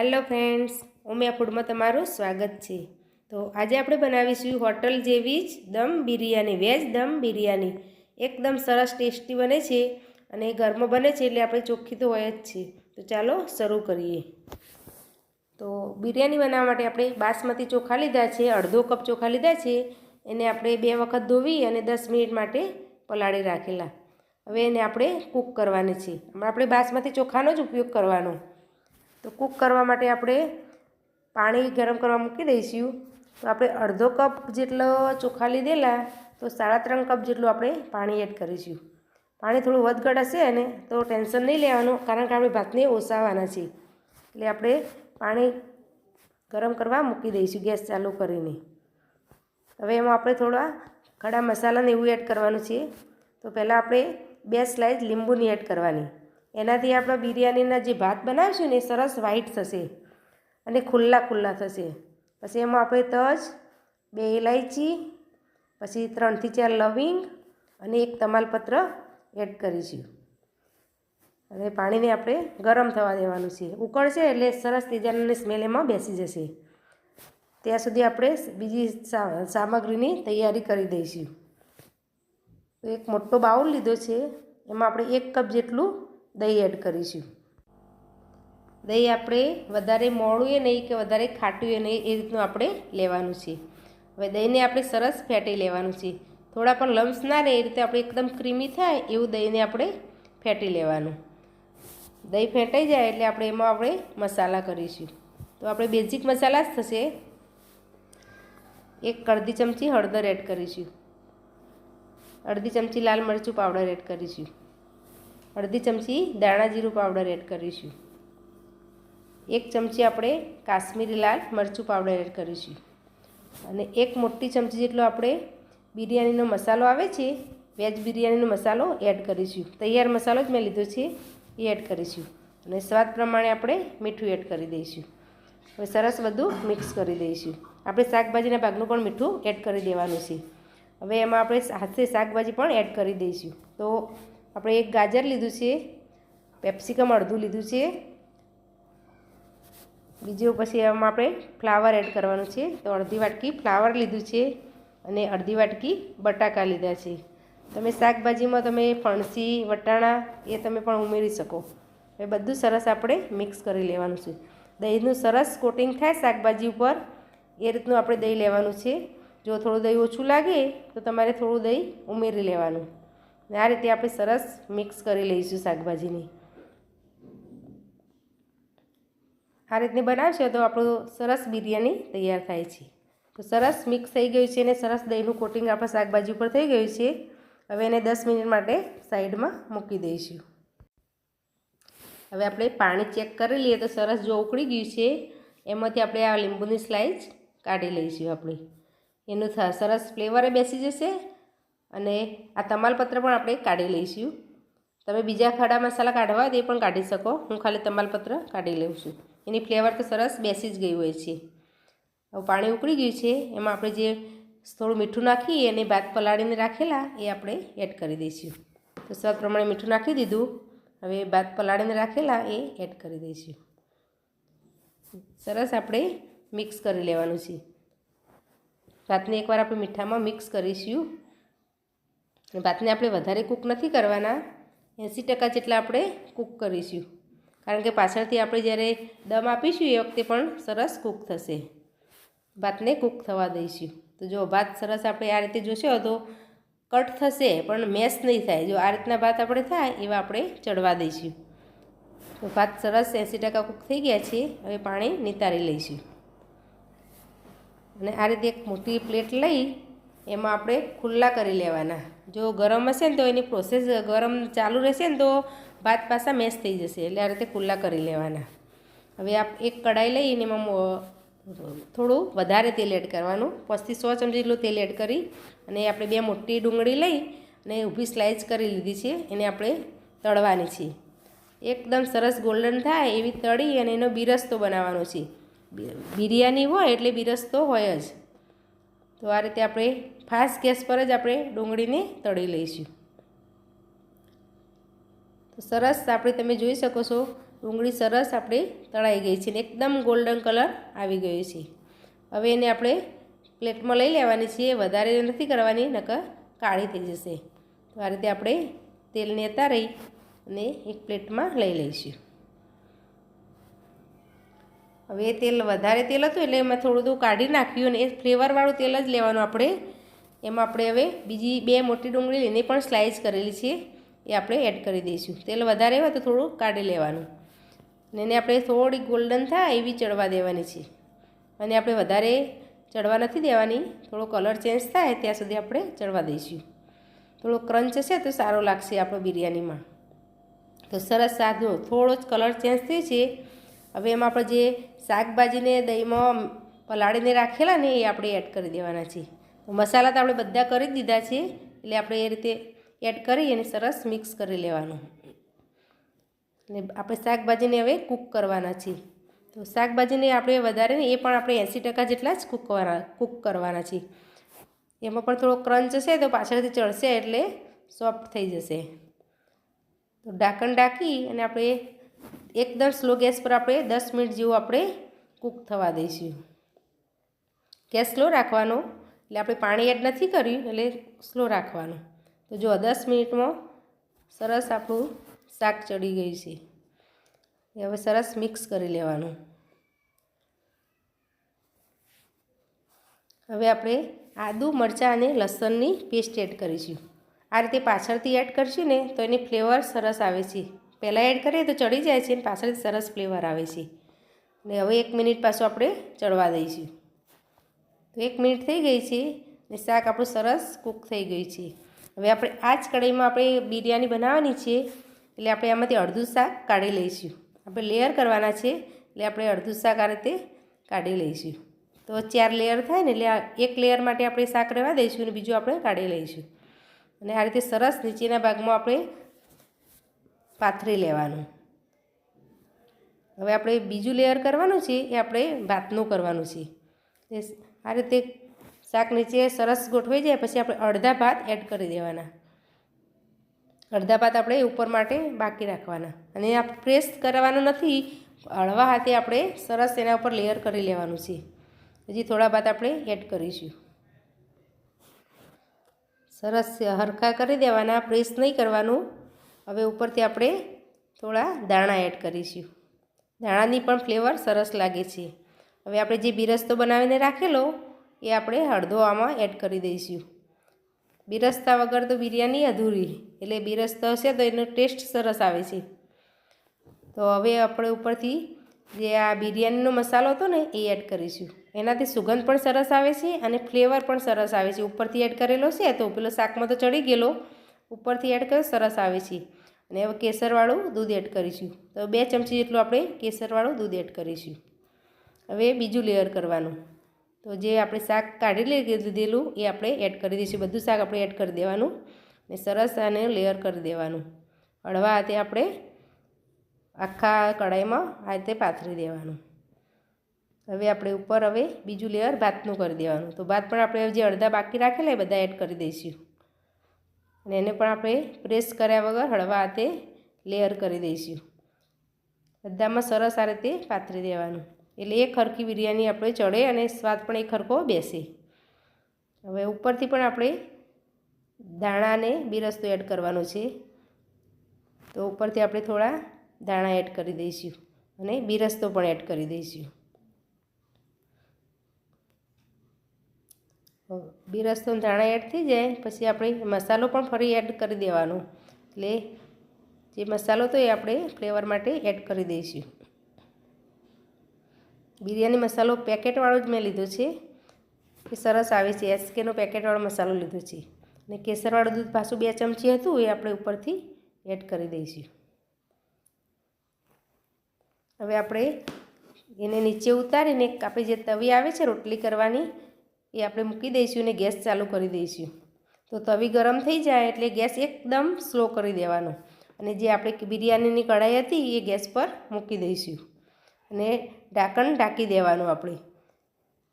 Hello friends Umiya ફૂડમાં તમારું સ્વાગત છે. તો આજે આપણે બનાવીશું હોટલ જેવી જ દમ બિરયાની, વેજ દમ બિરયાની. એકદમ સરસ ટેસ્ટી બને છે અને ઘરમાં બને છે એટલે આપણે ચોખ્ખી તો હોય જ છે. તો ચાલો શરૂ કરીએ. તો બિરયાની બનાવવા માટે આપણે બાસમતી ચોખા લીધા છે, અડધો કપ ચોખા લીધા છે. એને આપણે બે વખત ધોવી અને દસ મિનિટ માટે પલાળી રાખેલા. હવે એને આપણે કૂક કરવાની છે. હમણાં આપણે બાસમતી ચોખાનો જ ઉપયોગ કરવાનો. તો કૂક કરવા માટે આપણે પાણી ગરમ કરવા મૂકી દઈશું. તો આપણે અડધો કપ જેટલો ચોખા લીધેલા તો સાડા ત્રણ કપ જેટલું આપણે પાણી એડ કરીશું. પાણી થોડું વધઘટ હશે ને તો ટેન્શન નહીં લેવાનું કારણ કે આપણે ભાતને ઓસાવાના છે. એટલે આપણે પાણી ગરમ કરવા મૂકી દઈશું ગેસ ચાલુ કરીને. હવે એમાં આપણે થોડા ખડા મસાલાને એવું એડ કરવાનું છે. તો પહેલાં આપણે બે સ્લાઇસ લીંબુની એડ કરવાની. એનાથી આપણા બિરયાનીના જે ભાત બનાવીશું ને એ સરસ વ્હાઈટ થશે અને ખુલ્લા ખુલ્લા થશે. પછી એમાં આપણે તજ, બે ઇલાયચી પછી ત્રણથી ચાર લવિંગ અને એક તમાલપત્ર એડ કરીશું. અને પાણીને આપણે ગરમ થવા દેવાનું છે. ઉકળશે એટલે સરસ તેજાની સ્મેલ એમાં બેસી જશે. ત્યાં સુધી આપણે બીજી સામગ્રીની તૈયારી કરી દઈશું. એક મોટો બાઉલ લીધો છે. એમાં આપણે એક કપ જેટલું દહીં એડ કરીશું. દહીં આપણે વધારે મોળું નહીં કે વધારે ખાટું એ નહીં એ રીતનું આપણે લેવાનું છે. હવે દહીંને આપણે સરસ ફેંટી લેવાનું છે. થોડા પણ લમ્સ ના રહે એ રીતે આપણે એકદમ ક્રીમી થાય એવું દહીંને આપણે ફેંટી લેવાનું. દહીં ફેંટાઈ જાય એટલે આપણે એમાં આપણે મસાલા કરીશું. તો આપણે બેઝિક મસાલા જ થશે. એક અડધી ચમચી હળદર એડ કરીશું. અડધી ચમચી લાલ મરચું પાવડર એડ કરીશું. અડધી ચમચી દાણા જીરું પાવડર એડ કરીશું. એક ચમચી આપણે કાશ્મીરી લાલ મરચું પાવડર એડ કરીશું. અને એક મોટી ચમચી જેટલો આપણે બિરયાનીનો મસાલો આવે છે, વેજ બિરયાનીનો મસાલો એડ કરીશું. તૈયાર મસાલો જ મેં લીધો છે, એ એડ કરીશું. અને સ્વાદ પ્રમાણે આપણે મીઠું એડ કરી દઈશું. હવે સરસ બધું મિક્સ કરી દઈશું. આપણે શાકભાજીના ભાગનું પણ મીઠું એડ કરી દેવાનું છે. હવે એમાં આપણે હાથે શાકભાજી પણ એડ કરી દઈશું. તો આપણે એક ગાજર લીધું છે, પેપ્સિકમ અડધું લીધું છે. બીજું પછી એમાં આપણે ફ્લાવર એડ કરવાનું છે. તો અડધી વાટકી ફ્લાવર લીધું છે અને અડધી વાટકી બટાકા લીધા છે. તમે શાકભાજીમાં તમે ફણસી, વટાણા એ તમે પણ ઉમેરી શકો. એ બધું સરસ આપણે મિક્સ કરી લેવાનું છે. દહીંનું સરસ કોટિંગ થાય શાકભાજી ઉપર, એ રીતનું આપણે દહીં લેવાનું છે. જો થોડું દહીં ઓછું લાગે તો તમારે થોડું દહીં ઉમેરી લેવાનું. આ રીતે આપણે સરસ મિક્સ કરી લઈશું શાકભાજીની. આ રીતની બનાવશો તો આપણું સરસ બિરયાની તૈયાર થાય છે. તો સરસ મિક્સ થઈ ગયું છે અને સરસ દહીંનું કોટિંગ આપણા શાકભાજી ઉપર થઈ ગયું છે. હવે એને દસ મિનિટ માટે સાઈડમાં મૂકી દઈશું. હવે આપણે પાણી ચેક કરી લઈએ તો સરસ જો ઉકળી ગયું છે. એમાંથી આપણે આ લીંબુની સ્લાઇસ કાઢી લઈશું આપણે. એનું સરસ ફ્લેવરે બેસી જશે અને આ તમાલપત્ર પણ આપણે કાઢી લઈશું. તમે બીજા ખાડા મસાલા કાઢવા તે પણ કાઢી શકો. હું ખાલી તમાલપત્ર કાઢી લઉં છું. એની ફ્લેવર તો સરસ બેસી જ ગઈ હોય છે. હવે પાણી ઉકળી ગયું છે. એમાં આપણે જે થોડું મીઠું નાખી અને ભાત પલાળીને રાખેલા એ આપણે એડ કરી દઈશું. તો સ્વાદ પ્રમાણે મીઠું નાખી દીધું. હવે ભાત પલાળીને રાખેલા એ એડ કરી દઈશું. સરસ આપણે મિક્સ કરી લેવાનું છે. ભાતને એકવાર આપણે મીઠામાં મિક્સ કરીશું. ભાતને આપણે વધારે કૂક નથી કરવાના. એંસી ટકા જેટલા આપણે કૂક કરીશું. કારણ કે પાછળથી આપણે જ્યારે દમ આપીશું એ વખતે પણ સરસ કૂક થશે. ભાતને કૂક થવા દઈશું. તો જો ભાત સરસ આપણે આ રીતે જોશો તો કટ થશે, પણ મેસ નહીં થાય. જો આ રીતના ભાત આપણે થાય એવા આપણે ચડવા દઈશું. તો ભાત સરસ એંસી ટકા કૂક થઈ ગયા છે. હવે પાણી નિતારી લઈશું. અને આ રીતે એક મોટી પ્લેટ લઈ એમાં આપણે ખુલ્લા કરી લેવાના. જો ગરમ હશે ને તો એની પ્રોસેસ ગરમ ચાલુ રહેશે ને તો ભાત પાછા મેશ થઈ જશે. એટલે આ રીતે ખુલ્લા કરી લેવાના. હવે આપ એક કઢાઈ લઈને એમાં થોડું વધારે તેલ એડ કરવાનું. પચથી સો ચમચી જેટલું તેલ એડ કરી અને આપણે બે મોટી ડુંગળી લઈ અને ઊભી સ્લાઇસ કરી લીધી છે. એને આપણે તળવાની છે. એકદમ સરસ ગોલ્ડન થાય એવી તળી અને એનો બિરસ્તો બનાવવાનો છે. બિરયાની હોય એટલે બિરસ્તો હોય જ. તો આ રીતે આપણે ફાસ્ટ ગેસ પર જ આપણે ડુંગળીને તળી લઈશું. તો સરસ આપણે તમે જોઈ શકો છો, ડુંગળી સરસ આપણે તળાઈ ગઈ છે ને એકદમ ગોલ્ડન કલર આવી ગયો છે. હવે એને આપણે પ્લેટમાં લઈ લેવાની છે વધારે નથી કરવાની, નકર કાળી થઈ જશે. તો આ રીતે આપણે તેલને ઉતારી અને એક પ્લેટમાં લઈ લઈશું. હવે એ તેલ, વધારે તેલ હતું એટલે એમાં થોડું થોડું કાઢી નાખ્યું અને એ ફ્લેવરવાળું તેલ જ લેવાનું આપણે. એમાં આપણે હવે બીજી બે મોટી ડુંગળી લઈને પણ સ્લાઇસ કરેલી છે. એ આપણે એડ કરી દઈશું. તેલ વધારે હોય તો થોડું કાઢી લેવાનું. અને એને આપણે થોડી ગોલ્ડન થાય એવી ચડવા દેવાની છે. અને આપણે વધારે ચડવા નથી દેવાની. થોડો કલર ચેન્જ થાય ત્યાં સુધી આપણે ચડવા દઈશું. થોડો ક્રંચ છે તો સારો લાગશે આપણો બિરયાનીમાં. તો સરસ સાદો, થોડો જ કલર ચેન્જ થયો છે. હવે એમાં આપણે જે શાકભાજીને દહીંમાં પલાળીને રાખેલા ને એ આપણે એડ કરી દેવાના છે. તો મસાલા તો આપણે બધા કરી દીધા છે, એટલે આપણે એ રીતે એડ કરી અને સરસ મિક્સ કરી લેવાનું. અને આપણે શાકભાજીને હવે કૂક કરવાના છે. તો શાકભાજીને આપણે વધારે ને એ પણ આપણે એંસી ટકા જેટલા જ કૂક કૂક કરવાના છે. એમાં પણ થોડો ક્રંચ છે તો પાછળથી ચડશે એટલે સોફ્ટ થઈ જશે. તો ઢાંકણ ઢાંકી અને આપણે એકદમ સ્લો ગેસ પર આપણે દસ મિનિટ જેવું આપણે કૂક થવા દઈશું. ગેસ સ્લો રાખવાનો. એટલે આપણે પાણી એડ નથી કર્યું, એટલે સ્લો રાખવાનું. તો જો દસ મિનિટમાં સરસ આપણું શાક ચડી ગયું છે. હવે સરસ મિક્સ કરી લેવાનું. હવે આપણે આદુ, મરચાં અને લસણની પેસ્ટ એડ કરીશું. આ રીતે પાછળથી એડ કરશું ને, તો એની ફ્લેવર સરસ આવે છે. પહેલાં એડ કરીએ તો ચડી જાય છે અને પાછળથી સરસ ફ્લેવર આવે છે. અને હવે એક મિનિટ પાછું આપણે ચડવા દઈશું. તો એક મિનિટ થઈ ગઈ છે ને શાક આપણું સરસ કૂક થઈ ગયું છે. હવે આપણે આ જ કઢાઈમાં આપણે બિરયાની બનાવવાની છે એટલે આપણે આમાંથી અડધું શાક કાઢી લઈશું. આપણે લેયર કરવાના છે એટલે આપણે અડધું શાક આ રીતે કાઢી લઈશું. તો ચાર લેયર થાય ને એટલે એક લેયર માટે આપણે શાક રહેવા દઈશું અને બીજું આપણે કાઢી લઈશું. અને આ રીતે સરસ નીચેના ભાગમાં આપણે પાથરી લેવાનું. હવે આપણે બીજું લેયર કરવાનું છે, એ આપણે ભાતનું કરવાનું છે. એ આ રીતે શાક નીચે સરસ ગોઠવાઈ જાય, પછી આપણે અડધા ભાત એડ કરી દેવાના. અડધા ભાત આપણે ઉપર માટે બાકી રાખવાના. અને આ પ્રેસ કરવાનું નથી, હળવા હાથે આપણે સરસ એના ઉપર લેયર કરી લેવાનું છે. હજી થોડા ભાત આપણે એડ કરીશું. સરસ હરખા કરી દેવાના પ્રેસ નહીં કરવાનું. હવે ઉપરથી આપણે થોડા દાણા એડ કરીશું. દાણાની પણ ફ્લેવર સરસ લાગે છે. હવે આપણે જે બિરસ્તો બનાવીને રાખેલો, એ આપણે અડધો આમાં એડ કરી દઈશું. બિરસ્તા વગર તો બિરયાની અધૂરી, એટલે બિરસ્તો હશે તો એનો ટેસ્ટ સરસ આવે છે. તો હવે આપણે ઉપરથી જે આ બિરયાનીનો મસાલો હતો ને, એ એડ કરીશું. એનાથી સુગંધ પણ સરસ આવે છે અને ફ્લેવર પણ સરસ આવે છે. ઉપરથી એડ કરેલો છે તો પેલો શાકમાં તો ચડી ગયેલો, ઉપરથી એડ કર્યો સરસ આવે છે. અને હવે કેસરવાળું દૂધ એડ કરીશું. તો બે ચમચી જેટલું આપણે કેસરવાળું દૂધ એડ કરીશું. હવે બીજું લેયર કરવાનું. તો જે આપણે શાક કાઢી લીધેલું, એ આપણે એડ કરી દઈશું. બધું શાક આપણે એડ કરી દેવાનું ને સરસ આને લેયર કરી દેવાનું. હળવા હાથે આપણે આખા કઢાઈમાં આ રીતે પાથરી દેવાનું. હવે આપણે ઉપર હવે બીજું લેયર ભાતનું કરી દેવાનું. તો ભાત પણ આપણે જે અડધા બાકી રાખેલા એ બધા એડ કરી દઈશું. અને એને પણ આપણે પ્રેસ કર્યા વગર હળવા હાથે લેયર કરી દઈશું. બધામાં સરસ આ રીતે પાથરી દેવાનું. એટલે એક ખરખી બિરયાની આપણે ચડે અને સ્વાદ પણ એક ખરખો બેસે. હવે ઉપરથી પણ આપણે દાણાને બિરસ્તો એડ કરવાનો છે. તો ઉપરથી આપણે થોડા દાણા એડ કરી દઈશું અને બિરસ્તો પણ એડ કરી દઈશું. બિરસ્તો ધાણા એડ થઈ જાય, પછી આપણે મસાલો પણ ફરી એડ કરી દેવાનો. એટલે જે મસાલો તો એ આપણે ફ્લેવર માટે એડ કરી દઈશું. બિરયાની મસાલો પેકેટવાળો જ મેં લીધો છે. એ સરસ આવે છે. એસકેનો પેકેટવાળો મસાલો લીધો છે. અને કેસરવાળું દૂધ પાછું બે ચમચી હતું, એ આપણે ઉપરથી એડ કરી દઈશું. હવે આપણે એને નીચે ઉતારીને આપણે જે તવી આવે છે રોટલી કરવાની એ આપણે મૂકી દઈશું અને ગેસ ચાલુ કરી દઈશું. તો તવી ગરમ થઈ જાય એટલે ગેસ એકદમ સ્લો કરી દેવાનો. અને જે આપણે બિરયાનીની કઢાઈ હતી એ ગેસ પર મૂકી દઈશું. અને ઢાંકણ ઢાંકી દેવાનું આપણે.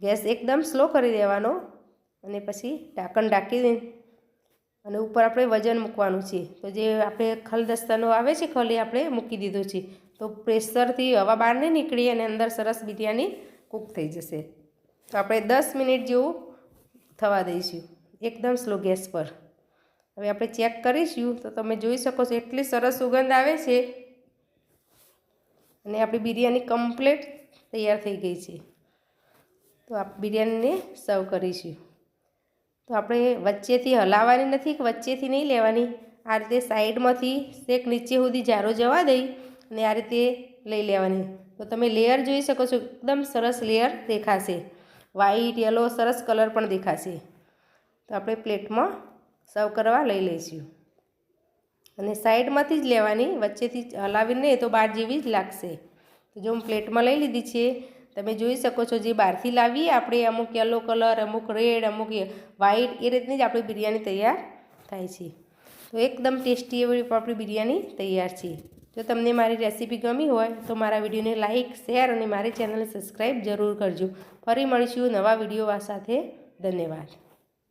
ગેસ એકદમ સ્લો કરી દેવાનો અને પછી ઢાંકણ ઢાંકી અને ઉપર આપણે વજન મૂકવાનું છે. તો જે આપણે ખલદસ્તાનો આવે છે ખલ એ આપણે મૂકી દીધો છે. તો પ્રેશરથી હવા બહાર નહીં નીકળી અને અંદર સરસ બિરયાની કૂક થઈ જશે. તો આપણે દસ મિનિટ જેવું થવા દઈશું. એકદમ સ્લો ગેસ પર. હવે આપણે ચેક કરીશું તો તમે જોઈ શકો છો એટલી સરસ સુગંધ આવે છે. અને આપણી બિરયાની કમ્પ્લીટ તૈયાર થઈ ગઈ છે. તો આપ બિરયાનીને સર્વ કરીશું. તો આપણે વચ્ચેથી હલાવવાની નથી કે વચ્ચેથી નહીં લેવાની. આ રીતે સાઈડમાંથી શેક નીચે સુધી જારો જવા દઈ અને આ રીતે લઈ લેવાની. તો તમે લેયર જોઈ શકો છો, એકદમ સરસ લેયર દેખાશે. વ્હાઈટ યલો સરસ કલર પણ દેખાશે. તો આપણે પ્લેટમાં સર્વ કરવા લઈ લઈશું. અને સાઈડમાંથી જ લેવાની, વચ્ચેથી હલાવીને તો બાર જેવી જ લાગશે. તો જો હું પ્લેટમાં લઈ લીધી છે, તમે જોઈ શકો છો જે બહારથી લાવીએ આપણે, અમુક યલો કલર અમુક રેડ અમુક વ્હાઈટ એ રીતની જ આપણી બિરયાની તૈયાર થાય છે. તો એકદમ ટેસ્ટી એવી આપણી બિરયાની તૈયાર છે. જો તમને મારી રેસીપી ગમી હોય તો મારા વિડીયોને લાઇક શેર અને મારી ચેનલને સબસ્ક્રાઈબ જરૂર કરજો. ફરી મળીશું નવા વીડિયો સાથે. ધન્યવાદ.